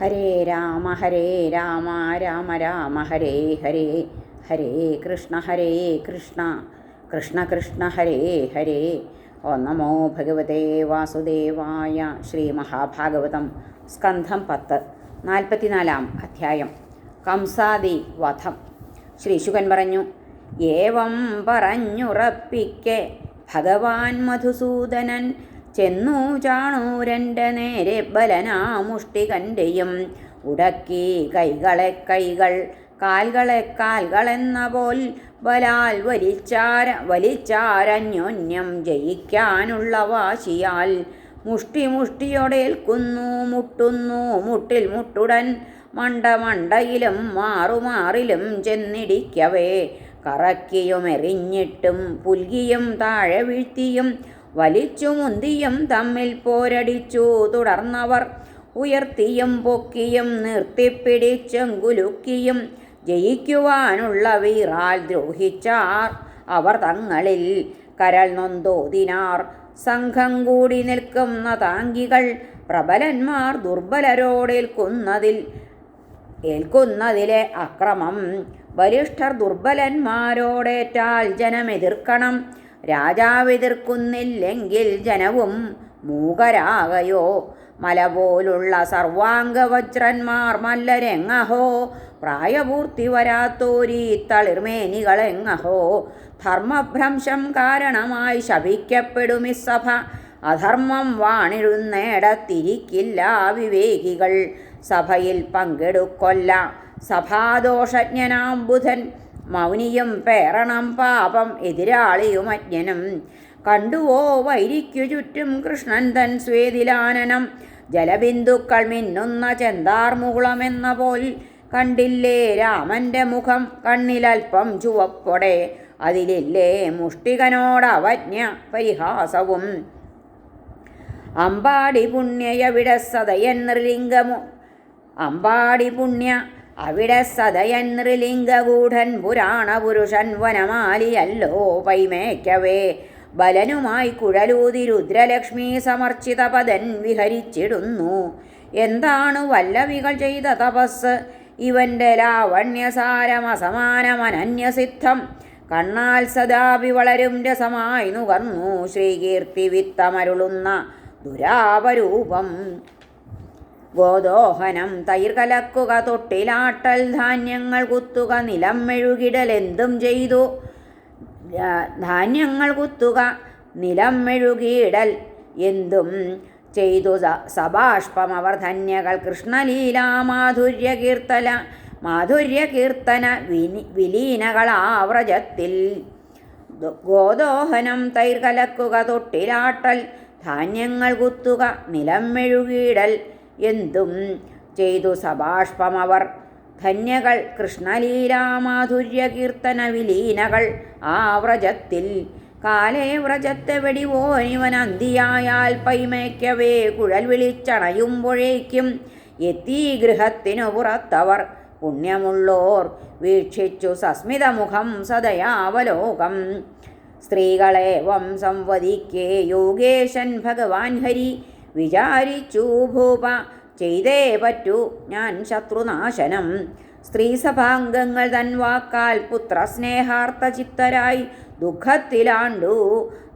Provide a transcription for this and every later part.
ഹരേ രാമ ഹരേ രാമ രാമ രാമ ഹരേ ഹരേ ഹരേ കൃഷ്ണ ഹരേ കൃഷ്ണ കൃഷ്ണ കൃഷ്ണ ഹരേ ഹരേ. ഓ നമോ ഭഗവതേ വാസുദേവായ ശ്രീ മഹാഭാഗവതം സ്കന്ധം പത്ത് നാൽപ്പത്തിനാലാം അധ്യായം കംസാദി വധം. ശ്രീശുകൻ പറഞ്ഞു ഏവം പറഞ്ഞുറപ്പിക്കെ ഭഗവാൻ മധുസൂദനൻ ചെന്നു ചാണൂരന്റെ നേരെ ബലനാ മുഷ്ടി കണ്ടെയും. ഉടക്കി കൈകളെ കൈകൾ കാൽകളെ കാൽകളെന്ന പോൽ ബലാൽ വലിച്ചാര വലിച്ചാരന്യോന്യം ജയിക്കാനുള്ള വാശിയാൽ. മുഷ്ടി മുഷ്ടിയോടേൽക്കുന്നു മുട്ടുന്നു മുട്ടിൽ മുട്ടുടൻ മണ്ട മണ്ടയിലും മാറുമാറിലും ചെന്നിടിക്കവേ. കറക്കിയും എറിഞ്ഞിട്ടും പുൽകിയും താഴെ വീഴ്ത്തിയും വലിച്ചു മുന്തിയും തമ്മിൽ പോരടിച്ചു. തുടർന്നവർ ഉയർത്തിയും പൊക്കിയും നിർത്തിപ്പിടിച്ചും കുലുക്കിയും ജയിക്കുവാനുള്ള വീറാൽ ദ്രോഹിച്ചാർ. അവർ തങ്ങളിൽ കരൾ നൊന്തോതിനാർ. സംഘം കൂടി നിൽക്കുന്ന താങ്കികൾ പ്രബലന്മാർ ദുർബലരോടേൽക്കുന്നതിൽ ഏൽക്കുന്നതിലെ അക്രമം. ബലിഷ്ഠർ ദുർബലന്മാരോടേറ്റാൽ ജനമെതിർക്കണം രാജാവെതിർക്കുന്നില്ലെങ്കിൽ ജനവും മൂകരാകയോ. മല പോലുള്ള സർവാംഗവജ്രന്മാർ മല്ലരെങ്ങഹോ. പ്രായപൂർത്തി വരാത്തോരീ തളിർമേനികളെങ്ങഹോ. ധർമ്മഭ്രംശം കാരണമായി ശപിക്കപ്പെടുമി സഭ അധർമ്മം വാണിരുന്നേടത്തിരിക്കില്ല വിവേകികൾ. സഭയിൽ പങ്കെടുക്കൊല്ല. സഭാദോഷജ്ഞനാം ബുധൻ മൗനിയും പേരണം പാപം എതിരാളിയും അജ്ഞനും. കണ്ടുവോ വൈരിക്കു ചുറ്റും കൃഷ്ണൻ തൻ സ്വേതിലാനനം. ജലബിന്ദുക്കൾ മിന്നുന്ന ചെന്താർമുകുളമെന്ന പോൽ കണ്ടില്ലേ രാമന്റെ മുഖം കണ്ണിലൽപ്പം ചുവപ്പൊടെ. അതിലില്ലേ മുഷ്ടികനോടവജ്ഞ പരിഹാസവും. അമ്പാടി പുണ്യയവിടെ സതയൻ നൃലിംഗമു അമ്പാടി പുണ്യ അവിടെ സതയൻ പുരാണ പുരുഷൻ വനമാലിയല്ലോ പൈമേക്കവേ. ബലനുമായി കുഴലൂതി രുദ്രലക്ഷ്മി സമർച്ചിത പദൻ വിഹരിച്ചിടുന്നു. എന്താണ് വല്ലവികൾ ചെയ്ത തപസ്? ഇവന്റെ ലാവണ്യസാരമസമാനമനന്യസിദ്ധം കണ്ണാൽ സദാപി വളരും രസമായി നുകർന്നു. ശ്രീകീർത്തി വിത്തമരുളുന്ന ദുരാപരൂപം. ഗോദോഹനം തൈർ കലക്കുക തൊട്ടിലാട്ടൽ ധാന്യങ്ങൾ കുത്തുക നിലം മെഴുകിടൽ എന്തും ചെയ്തു. ധാന്യങ്ങൾ കുത്തുക നിലം മെഴുകിയിടൽ എന്തും ചെയ്തു. സഭാഷ്പം അവർ ധന്യകൾ കൃഷ്ണലീല മാധുര്യ കീർത്തന മാധുര്യ കീർത്തന വിലീനകളാവ്രജത്തിൽ ഗോദോഹനം തൈർ കലക്കുക തൊട്ടിലാട്ടൽ ധാന്യങ്ങൾ കുത്തുക നിലം മെഴുകിയിടൽ എന്തും ചെയ്തു സബാഷ്പമവർ. ധന്യകൾ കൃഷ്ണലീലാമാധുര്യകീർത്തന വിലീനകൾ ആ വ്രജത്തിൽ കാലേ വ്രജത്തെ വെടിവോനിവൻ അന്തിയായാൽ പൈമയ്ക്കവേ കുഴൽ വിളിച്ചണയുമ്പോഴേക്കും എത്തി ഗൃഹത്തിനു പുറത്തവർ. പുണ്യമുള്ളോർ വീക്ഷിച്ചു സസ്മിതമുഖം സദയാവലോകം. സ്ത്രീകളെ വംസം സംവദിക്കേ യോഗേശൻ ഭഗവാൻ ഹരി വിചാരിച്ചു ഭൂപ. ചെയ്തേ പറ്റൂ ഞാൻ ശത്രുനാശനം. സ്ത്രീസഭാംഗങ്ങൾ തൻ വാക്കാൽ പുത്രസ്നേഹാർത്ഥ ചിത്തരായി ദുഃഖത്തിലാണ്ടു.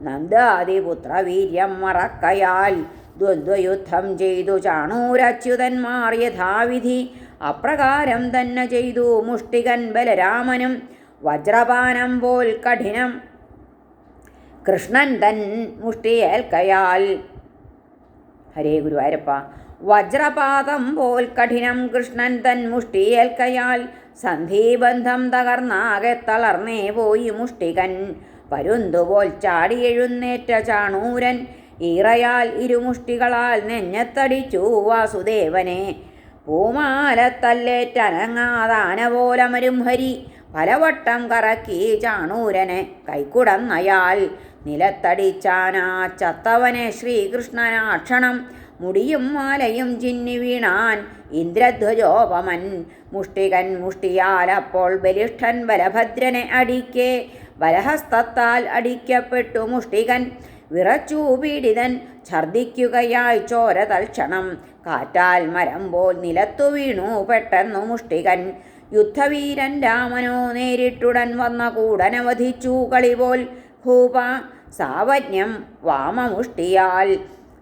നന്ദാതിപുത്രവീര്യം മറക്കയാൽ ദ്വന്ദ്വയുദ്ധം ചെയ്തു ചാണൂരച്യുതന്മാർ യഥാവിധി. അപ്രകാരം തന്നെ ചെയ്തു മുഷ്ടികൻ ബലരാമനും. വജ്രപാനം പോൽ കഠിനം കൃഷ്ണൻ തൻ മുഷ്ടിയേൽക്കയാൽ ഹരേ ഗുരുവായൂരപ്പ. വജ്രപാതം പോൽ കഠിനം കൃഷ്ണൻ തൻ മുഷ്ടിയേൽക്കയാൽ സന്ധിബന്ധം തകർന്നാകെ തളർന്നേ പോയി മുഷ്ടികൻ. പരുന്തുപോൽ ചാടി എഴുന്നേറ്റ ചാണൂരൻ ഈറയാൽ ഇരുമുഷ്ടികളാൽ നെഞ്ഞത്തടിച്ചു വാസുദേവനെ. പൂമാലത്തല്ലേറ്റനങ്ങാതാന പോലമരും ഹരി പലവട്ടം കറക്കി ചാണൂരനെ കൈക്കുടന്നയാൽ നിലത്തടിച്ചാനാ ചത്തവനെ ശ്രീകൃഷ്ണനാക്ഷണം. മുടിയും മാലയും ചിന്നി വീണാൻ ഇന്ദ്രധ്വജോപമൻ. മുഷ്ടികൻ മുഷ്ടിയാൽ അപ്പോൾ ബലിഷ്ഠൻ ബലഭദ്രനെ അടിക്കെ. ബലഹസ്തത്താൽ അടിക്കപ്പെട്ടു മുഷ്ടികൻ. വിറച്ചു പീഡിതൻ ഛർദിക്കുകയായി ചോര തൽക്ഷണം. കാറ്റാൽ മരം പോൽ നിലത്തു വീണു പെട്ടെന്നു മുഷ്ടികൻ. യുദ്ധവീരൻ രാമനോ നേരിട്ടുടൻ വന്ന കൂടനവധിച്ചു കളി പോൽ ഭൂപ സാവജ്ഞം വാമമുഷ്ടിയാൽ.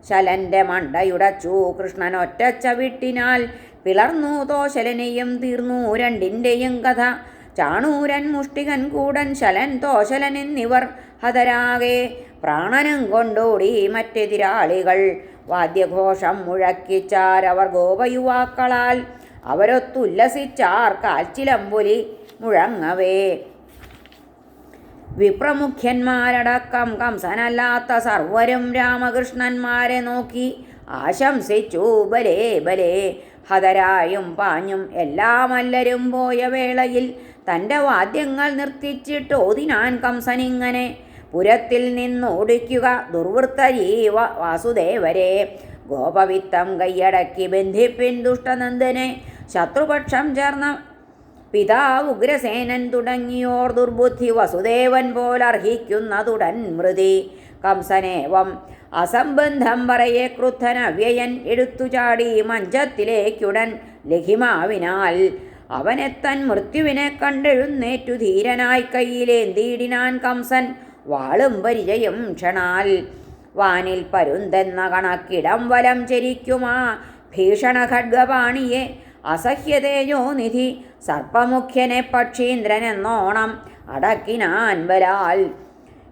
ശലന്റെ മണ്ടയുടച്ചു കൃഷ്ണൻ ഒറ്റച്ച വിട്ടിനാൽ പിളർന്നു തോശലനെയും തീർന്നു രണ്ടിന്റെയും കഥ. ചാണൂരൻ മുഷ്ടികൻ കൂടൻ ശലൻ തോശലൻ എന്നിവർ ഹതരാകെ. പ്രാണനും കൊണ്ടോടി മറ്റെതിരാളികൾ വാദ്യഘോഷം മുഴക്കിച്ചാരവർ ഗോപയുവാക്കളാൽ. അവരൊത്തുല്ലസിച്ചാർ കാൽച്ചിലമ്പൊലി മുഴങ്ങവേ. വിപ്രമുഖ്യന്മാരടക്കം കംസനല്ലാത്ത സർവരും രാമകൃഷ്ണന്മാരെ നോക്കി ആശംസിച്ചു. ബലേ ബലേ. ഹതരായും പാഞ്ഞും എല്ലാമല്ലരും പോയ വേളയിൽ തന്റെ വാദ്യങ്ങൾ നിർത്തിച്ചിട്ട് ഓതിനാൻ കംസനിങ്ങനെ പുരത്തിൽ നിന്നോടിക്കുക ദുർവൃത്തജീവ വാസുദേവരെ. ഗോപവിത്തം കൈയടക്കി ബന്ധിപ്പിൻ ദുഷ്ടനന്ദനെ ശത്രുപക്ഷം ചേർന്ന പിതാവ് ഉഗ്രസേനൻ തുടങ്ങിയോർ ദുർബുദ്ധി വസുദേവൻ പോലർഹിക്കുന്നതുടൻ മൃതി. കംസനേവം അസംബന്ധം പറയെ ക്രുദ്ധൻ അവ്യയൻ എടുത്തു ചാടി മഞ്ചത്തിലേക്കുടൻ അവനെ അവനെത്തൻ മൃത്യുവിനെ കണ്ടെഴുന്നേറ്റു ധീരനായി കയ്യിലേന്തിയിടിനാൻ കംസൻ വാളും പരിചയം ക്ഷണാൽ. വാനിൽ പരുന്തെന്ന കണക്കിടം വലം ചരിക്കുമാ. ഭീഷണ ഖഡ്ഗപാണിയെ അസഹ്യതേജോ നിധി. സർപ്പമുഖ്യനെ പക്ഷീന്ദ്രനെന്നോണം അടക്കിനാൻ വരാൽ.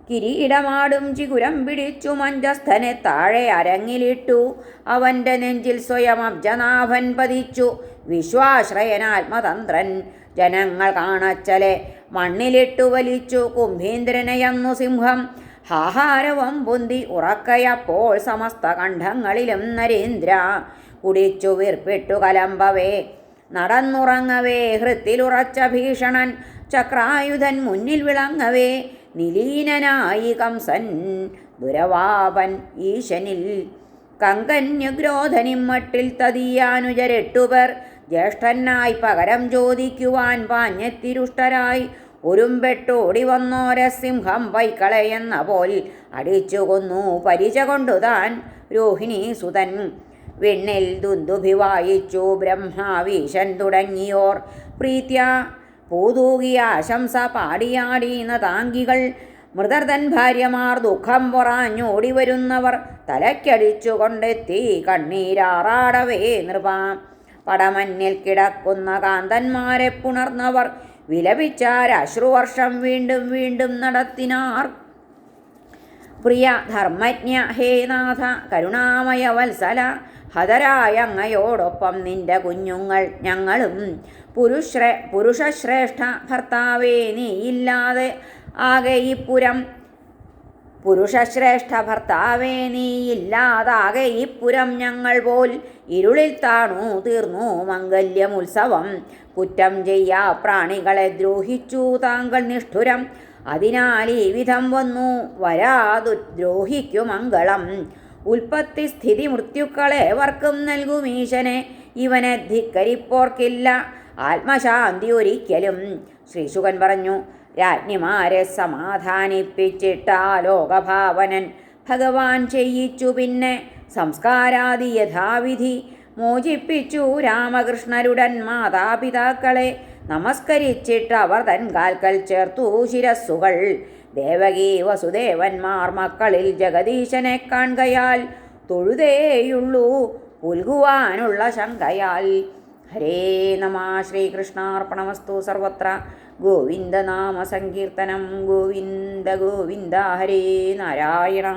കിരീടമാടും ചികുരം പിടിച്ചു മഞ്ചസ്ഥനെ താഴെ അരങ്ങിലിട്ടു. അവന്റെ നെഞ്ചിൽ സ്വയം അബ്ജനാഭൻ പതിച്ചു. വിശ്വാശ്രയനാത്മതന്ത്രൻ ജനങ്ങൾ കാണച്ചലെ മണ്ണിലിട്ടു വലിച്ചു. കുംഭീന്ദ്രനെയന്നു സിംഹം. ഹാഹാരവം പൊന്തി ഉറക്കയപ്പോൾ സമസ്ത കണ്ഠങ്ങളിലും നരേന്ദ്ര കുടിച്ചു വീർപ്പിട്ടു കലമ്പവേ. നടന്നുറങ്ങവേ ഹൃത്തിലുറച്ച ഭീഷണൻ ചക്രായുധൻ മുന്നിൽ വിളങ്ങവേ. നിലീനനായി കംസൻ ദുരവാപൻ ഈശനിൽ. കങ്കന്യഗ്രോധനിം മട്ടിൽ തതിയാനുജരെട്ടുപേർ ജ്യേഷ്ഠനായി പകരം ചോദിക്കുവാൻ പാഞ്ഞെത്തിരുഷ്ടരായി. ഉരുമ്പെട്ടോടി വന്നോര സിംഹം വൈക്കളയെന്ന പോൽ അടിച്ചു കൊന്നു പരിച കൊണ്ടു താൻ രോഹിണി സുതൻ വിണ്ണിൽ ദുന്ദുഭിവായിച്ചു ബ്രഹ്മാവീശൻ തുടങ്ങിയോർ. പ്രീത്യ പൂതൂകിയ ആശംസ പാടിയാടീന താങ്കികൾ. മൃതർതൻ ഭാര്യമാർ ദുഃഖം പൊറാഞ്ഞോടി വരുന്നവർ തലയ്ക്കടിച്ചു കൊണ്ടെത്തി കണ്ണീരാറാടവേ നൃപ. പടമഞ്ഞിൽ കിടക്കുന്ന കാന്തന്മാരെ പുണർന്നവർ വിലപിച്ചാരശ്രുവർഷം വീണ്ടും വീണ്ടും നടത്തിനാർ. പ്രിയ ധർമ്മജ്ഞ ഹേ നാഥ കരുണാമയ വത്സല ഹതരായ അങ്ങയോടൊപ്പം നിന്റെ കുഞ്ഞുങ്ങൾ ഞങ്ങളും. പുരുഷ്രേ പുരുഷശ്രേഷ്ഠ ഭർത്താവേ നീയില്ലാതെ ആകെ ഈ പുരം. പുരുഷശ്രേഷ്ഠ ഭർത്താവേ നീയില്ലാതാകെ ഈ ഞങ്ങൾ പോൽ. ഇരുളിൽ താണു തീർന്നു മംഗല്യമുത്സവം കുറ്റം ചെയ്യാ പ്രാണികളെ ദ്രോഹിച്ചു താങ്കൾ നിഷ്ഠുരം. അതിനാൽ ഈ വിധം വന്നു. വരാതു ദ്രോഹിക്കു മംഗളം. ഉൽപ്പത്തി സ്ഥിതി മൃത്യുക്കളെ വർക്കും നൽകും ഈശനെ ഇവനെ ധിക്കരിപ്പോർക്കില്ല. ആത്മശാന്തി ഒരിക്കലും. ശ്രീശുകൻ പറഞ്ഞു രാജ്ഞിമാരെ സമാധാനിപ്പിച്ചിട്ടാ ലോകഭാവനൻ ഭഗവാൻ ചെയ്യിച്ചു പിന്നെ. സംസ്കാരാദി യഥാവിധി മോചിപ്പിച്ചു രാമകൃഷ്ണരുടൻ മാതാപിതാക്കളെ. നമസ്കരിച്ചിട്ട് അവർ തൻ കാൽക്കൽ ചേർത്തു ശിരസ്സുകൾ. ദേവകീ വസുദേവന്മാർ മക്കളിൽ ജഗദീശനെ കാണുകയാൽ തൊഴുതേയുള്ളൂ പുൽകുവാനുള്ള ശങ്കയാൽ. ഹരേ നമ ശ്രീകൃഷ്ണാർപ്പണമസ്തു സർവത്ര. ഗോവിന്ദനാമ സങ്കീർത്തനം. ഗോവിന്ദ ഗോവിന്ദ ഹരേ നാരായണ.